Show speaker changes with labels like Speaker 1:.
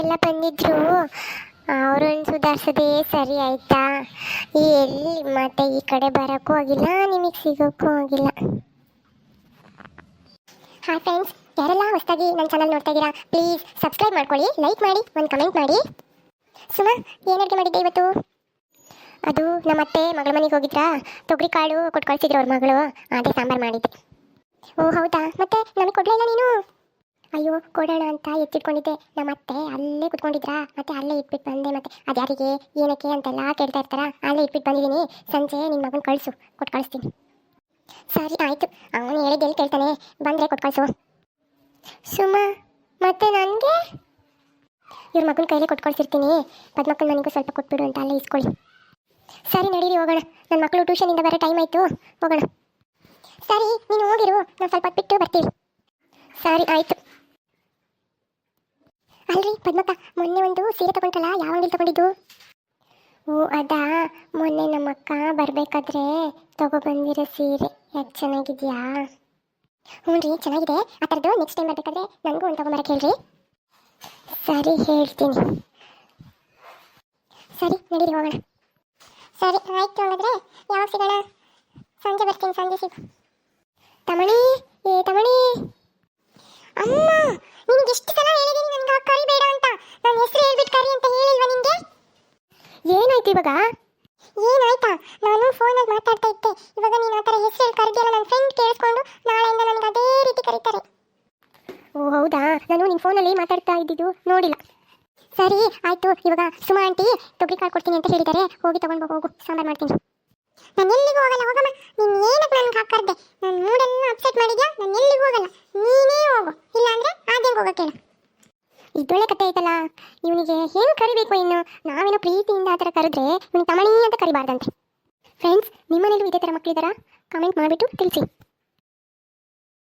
Speaker 1: ಎಲ್ಲ ಬಂದಿದ್ರು. ಅವರನ್ನು ಸುಧಾರಿಸೋದೇ ಸರಿ ಆಯಿತಾ? ಎಲ್ಲಿ ಮತ್ತೆ ಈ ಕಡೆ ಬರೋಕ್ಕೂ ಆಗಿಲ್ಲ ನಿಮಗೆ ಸಿಗೋಕ್ಕೂ ಆಗಿಲ್ಲ. ಹಾಯ್ ಫ್ರೆಂಡ್ಸ್ ಯಾರೆಲ್ಲ ಹೊಸದಾಗಿ ನನ್ನ ಚಾನಲ್ ನೋಡ್ತಾ ಇದ್ದೀರಾ ಪ್ಲೀಸ್ ಸಬ್ಸ್ಕ್ರೈಬ್ ಮಾಡ್ಕೊಳ್ಳಿ ಲೈಕ್ ಮಾಡಿ ಒಂದು ಕಮೆಂಟ್ ಮಾಡಿ. ಸುಮ್ಮ ಏನು ಅಡುಗೆ ಮಾಡಿದ್ದೆ ಇವತ್ತು? ಅದು ನಮ್ಮ ಅತ್ತೆ ಮಗಳ ಮನೆಗೆ ಹೋಗಿದ್ರಾ? ತೊಗರಿ ಕಾಳು ಕೊಟ್ಟು ಕಳಿಸಿದ್ರು ಅವ್ರ ಮಗಳು ಅದೇ ಸಾಂಬಾರು ಮಾಡಿದ್ದೆ. ಓ ಹೌದಾ? ಮತ್ತೆ ನನಗೆ ಕೊಡಲಿಲ್ಲ ನೀನು? ಅಯ್ಯೋ, ಕೊಡೋಣ ಅಂತ ಎತ್ತಿಟ್ಕೊಂಡಿದ್ದೆ. ನಮ್ಮ ಅತ್ತೆ ಅಲ್ಲೇ ಕುತ್ಕೊಂಡಿದ್ರಾ? ಮತ್ತೆ ಅಲ್ಲೇ ಇಟ್ಬಿಟ್ಟು ಬಂದೆ. ಮತ್ತೆ ಅದ್ಯಾರಿಗೆ ಏನಕ್ಕೆ ಅಂತೆಲ್ಲ ಕೇಳ್ತಾ ಇರ್ತಾರ? ಅಲ್ಲೇ ಇಟ್ಬಿಟ್ಟು ಬಂದಿದ್ದೀನಿ. ಸಂಜೆ ನಿಮ್ಮ ಮಗನ ಕಳಿಸು. ಕೊಟ್ಟು ಕಳಿಸ್ತೀನಿ. ಸರಿ, ಆಯಿತು. ಅವನು ಹೇಳಿದ್ದು ಎಲ್ಲಿ ಕೇಳ್ತಾನೆ. ಬಂದರೆ ಕೊಟ್ಟು ಕಳಿಸು. ಸುಮ, ಮತ್ತೆ ನನಗೆ? ಇವ್ರ ಮಗನ ಕೈಲೇ ಕೊಟ್ಟು ಕಳಿಸಿರ್ತೀನಿ. ಪದ್ಮಕ್ಕನ ನನಗೂ ಸ್ವಲ್ಪ ಕೊಟ್ಬಿಡು ಅಂತ ಅಲ್ಲೇ ಇಸ್ಕೊಳ್ಳಿ. ಸರಿ, ನಡೀರಿ, ಹೋಗೋಣ. ನನ್ನ ಮಕ್ಕಳು ಟ್ಯೂಷನಿಂದ ಬರೋ ಟೈಮ್ ಆಯಿತು. ಹೋಗೋಣ. ಸರಿ, ನೀನು ಹೋಗಿರು. ನಾನು ಸ್ವಲ್ಪ ಬಿಟ್ಟು ಬರ್ತೀವಿ ಸರಿ, ಆಯಿತು. ಅಲ್ರಿ ಪದ್ಮಕ್ಕ, ಮೊನ್ನೆ ಒಂದು ಸೀರೆ ತಗೊಂಡ್ರಲ್ಲ, ಯಾವ ಅಂಗಡಿ ತಗೊಂಡಿದ್ದು? ಓ, ಅದಾ? ಮೊನ್ನೆ ನಮ್ಮಕ್ಕ ಬರಬೇಕಾದ್ರೆ ತಗೊಬಂದಿರೋ ಸೀರೆ. ಯಾಕೆ ಚೆನ್ನಾಗಿದೆಯಾ? ಹ್ಞೂ ಚೆನ್ನಾಗಿದೆ. ಆ ಥರದ್ದು ನೆಕ್ಸ್ಟ್ ಟೈಮ್ ಬರಬೇಕಾದ್ರೆ ನನಗೂ ಒಂದು ತಗೊಂಬರಕ್ಕೆ ಹೇಳ್ರಿ. ಸರಿ, ಹೇಳ್ತೀನಿ. ಸರಿ, ನಡೀರಿ, ಹೋಗೋಣ. ಸರಿ, ಆಯ್ತು ಹಾಗಾದ್ರೆ, ಯಾವಾಗ ಸಿಗೋಣ? ಸಂಜೆ ಬರ್ತೀನಿ, ಸಂಜೆ ಸಿಗು. ತಮಣಿ, ಏ, ತಮಣಿ. ಅಮ್ಮ ನಿನ್ಗೆ ಎಷ್ಟು ಸಲ ಹೇಳಿದೀನಿ ನನಗೆ ಕರಿಬೇಡ ಅಂತ ನನ್ನ ಹೆಸರು ಹೇಳ್ಬಿಟ್ಟು ಕರಿ ಅಂತ ಹೇಳಿಲ್ವಾ ನಿಂಗೆ ಏನಾಯ್ತು ಇವಾಗ? ಏನಾಯ್ತಾ? ನಾನು ಫೋನಲ್ಲಿ ಮಾತಾಡ್ತಾ ಇದ್ದೆ. ಇವಾಗ ನೀನು ಆ ಥರ ಹೆಸರು ಹೇಳಿ ಕರೆದಿಲ್ಲ ನನ್ನ ಫ್ರೆಂಡ್ ಕೇಳಿಸ್ಕೊಂಡು ನಾಳೆಯಿಂದ ನನಗೆ ಅದೇ ರೀತಿ ಕರೀತಾರೆ. ಓ ಹೌದಾ? ನಾನು ನಿನ್ನ ಫೋನಲ್ಲಿ ಮಾತಾಡ್ತಾ ಇದ್ದಿದ್ದು ನೋಡಿಲ್ಲ. ಸರಿ ಆಯಿತು. ಇವಾಗ ಸುಮಾ ಆಂಟಿ ತೊಗರಿ ಕಾಳು ಕೊಡ್ತೀನಿ ಅಂತ ಹೇಳಿದ್ದಾರೆ. ಹೋಗಿ ತಗೊಂಡು ಹೋಗು. ಸಾಂಬಾರು ಮಾಡ್ತೀನಿ. ನಾನು ಎಲ್ಲಿಗೂ ಹೋಗಲ್ಲ ಹೋಗಮ್ಮ. ನೀನು ಏನಕ್ಕೆ ನನಗೆ ಹಾಕರ್ದೆ ನನ್ನ ಮೂಡೆಲ್ಲ ಅಪ್ಸೆಟ್ ಮಾಡಿದ್ಯಾ? ನಾನು ಎಲ್ಲಿಗೂ ಹೋಗಲ್ಲ. ನೀನೇ ಹೋಗು. ಇಲ್ಲಾಂದರೆ ಆದ್ಯಂಗೆ ಹೋಗಕ್ಕೆ ಹೇಳು. ಇದೊಳ್ಳೆ ಕತೆ ಐತಲ್ಲ? ಇವನಿಗೆ ಏನು ಕರಿಬೇಕು ಇನ್ನು? ನಾವೇನೋ ಪ್ರೀತಿಯಿಂದ ಆ ಥರ ಕರೆದ್ರೆ ಇವನು ತಮಣಿ ಅಂತ ಕರಿಬಾರ್ದಂತೆ. ಫ್ರೆಂಡ್ಸ್ ನಿಮ್ಮನೇಲೂ ಇದೇ ಥರ ಮಕ್ಕಳಿದ್ದಾರಾ ಕಮೆಂಟ್ ಮಾಡಿಬಿಟ್ಟು ತಿಳಿಸಿ.